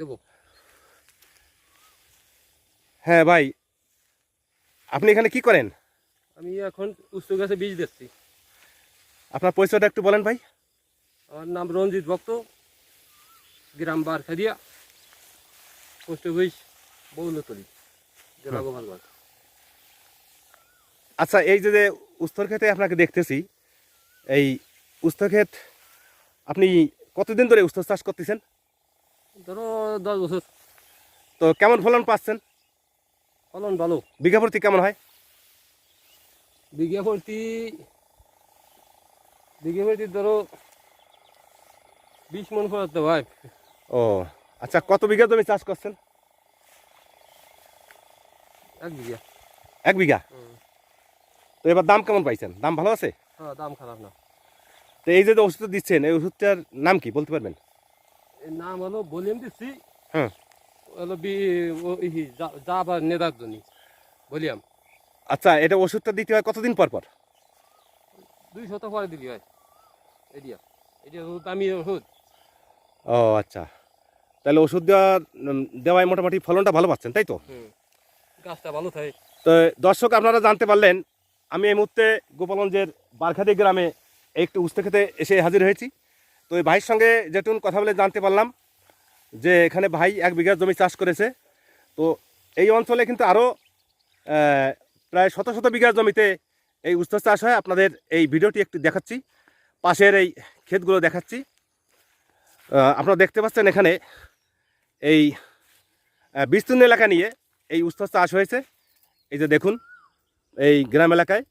দেবো। হ্যাঁ ভাই আপনি এখানে কি করেন? আমি এখন উচ্চ গাছে বীজ দিচ্ছি আপনার পরিচয়টা একটু বলেন ভাই। আমার নাম রঞ্জিত ভক্ত গ্রাম বারখাদিয়া পোস্ট অফিস বৌলতলি জেলা গোপালগঞ্জ। আচ্ছা এই যে উস্তর ক্ষেতে আপনাকে দেখতেছি এই উস্তর ক্ষেত আপনি কতদিন ধরে উস্তর চাষ করতেছেন? ধরো দশ বছর। তো কেমন ফলন পাচ্ছেন? ফলন ভালো। বিঘা প্রতি কেমন হয়? বিঘা প্রতি বিঘা প্রতি ধরো বিশ মন ফলাতে ভাই ও আচ্ছা কত বিঘা জমি চাষ করছেন? এক বিঘা। এক বিঘা? তো এবার দাম কেমন পাইছেন? দাম ভালো আছে? হ্যাঁ দাম খারাপ না। তো এই যে ওষুধটা দিচ্ছেন এই ওষুধটার নাম কি বলতে পারবেন? নাম হলো ভলিউম দিচ্ছি হ্যাঁ। হলো বি ও ই যা- যা জন্য ভলিউম আচ্ছা এটা ওষুধটা দিতে হয় কতদিন পর পর? দুই শত পরে দিলি হয়। এডিয়া এটা হলো দামি ওষুধ। ও আচ্ছা। তাহলে ওষুধ দেওয়ার উম, দেওয়ায় মোটামুটি ফলনটা ভালো পাচ্ছেন তাই তো? গাছটা ভালো থাকে। তো দর্শক আপনারা জানতে পারলেন আমি এই মুহূর্তে গোপালগঞ্জের বারখাদি গ্রামে একটু উস্তে খেতে এসে হাজির হয়েছি। তো এই ভাইয়ের সঙ্গে যেটুন কথা বলে জানতে পারলাম যে এখানে ভাই এক বিঘা জমি চাষ করেছে। তো এই অঞ্চলে কিন্তু আরও প্রায় শত শত বিঘা জমিতে এই উস্ত চাষ হয়। আপনাদের এই ভিডিওটি একটু দেখাচ্ছি। পাশের এই ক্ষেতগুলো দেখাচ্ছি। আপনারা দেখতে পাচ্ছেন এখানে এই বিস্তীর্ণ এলাকা নিয়ে এই উস্ত চাষ হয়েছে। এই যে দেখুন, এই গ্রাম এলাকায়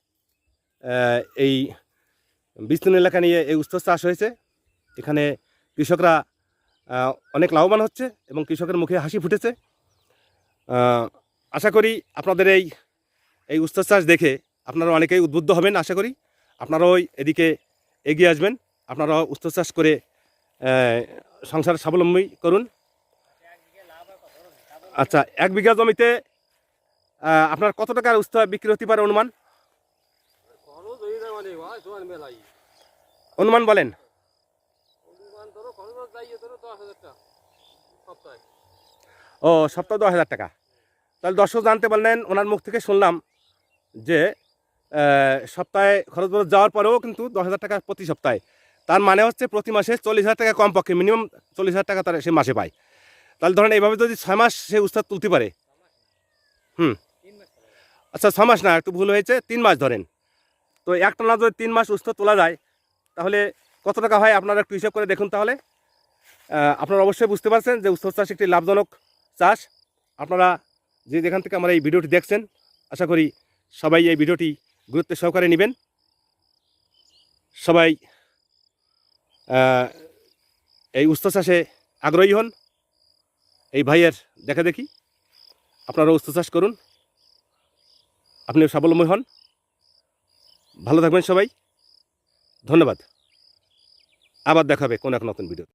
এই বিস্তীর্ণ এলাকা নিয়ে এই উস্ত চাষ হয়েছে। এখানে কৃষকরা অনেক লাভবান হচ্ছে এবং কৃষকের মুখে হাসি ফুটেছে। আশা করি আপনাদের এই এই উস্ত চাষ দেখে আপনারা অনেকেই উদ্বুদ্ধ হবেন আশা করি। আপনারাও এদিকে এগিয়ে আসবেন। আপনারাও উস্ত চাষ করে সংসার স্বাবলম্বী করুন। আচ্ছা এক বিঘা জমিতে আপনার কত টাকার উস্তা বিক্রি হতে পারে অনুমান? মানে অনুমান বলেন অনুমান ধরো খরচ যাইয়ে ধরো দশ হাজার টাকা সপ্তাহে ও, সপ্তাহে দশ হাজার টাকা। তাহলে দর্শক জানতে পারলেন, ওনার মুখ থেকে শুনলাম যে সপ্তাহে খরচ বরচ যাওয়ার পরেও কিন্তু দশ হাজার টাকা প্রতি সপ্তাহে। তার মানে হচ্ছে প্রতি মাসে চল্লিশ হাজার টাকা কমপক্ষে, মিনিমাম চল্লিশ হাজার টাকা তার সে মাসে পায়। তাহলে ধরেন এইভাবে যদি ছয় মাস সে উস্তাদ তুলতে পারে। হুম। আচ্ছা ছ মাস না, একটু ভুল হয়েছে, তিন মাস ধরেন। তো একটা না যদি তিন মাস উস্তাদ তোলা যায়, তাহলে কত টাকা হয়? আপনারা একটু হিসাব করে দেখুন তাহলে। আপনারা অবশ্যই বুঝতে পারছেন যে উস্তাদ চাষ একটি লাভজনক চাষ। আপনারা যে যেখান থেকে আমরা এই ভিডিওটি দেখছেন, আশা করি সবাই এই ভিডিওটি গুরুত্ব সহকারে নেবেন। সবাই এই উস্ত চাষে আগ্রহী হন। এই ভাইয়ের দেখা দেখি। আপনারা উস্ত চাষ করুন। আপনি স্বাবলম্বী হন। ভালো থাকবেন সবাই। ধন্যবাদ। আবার দেখাবে কোন এক নতুন ভিডিও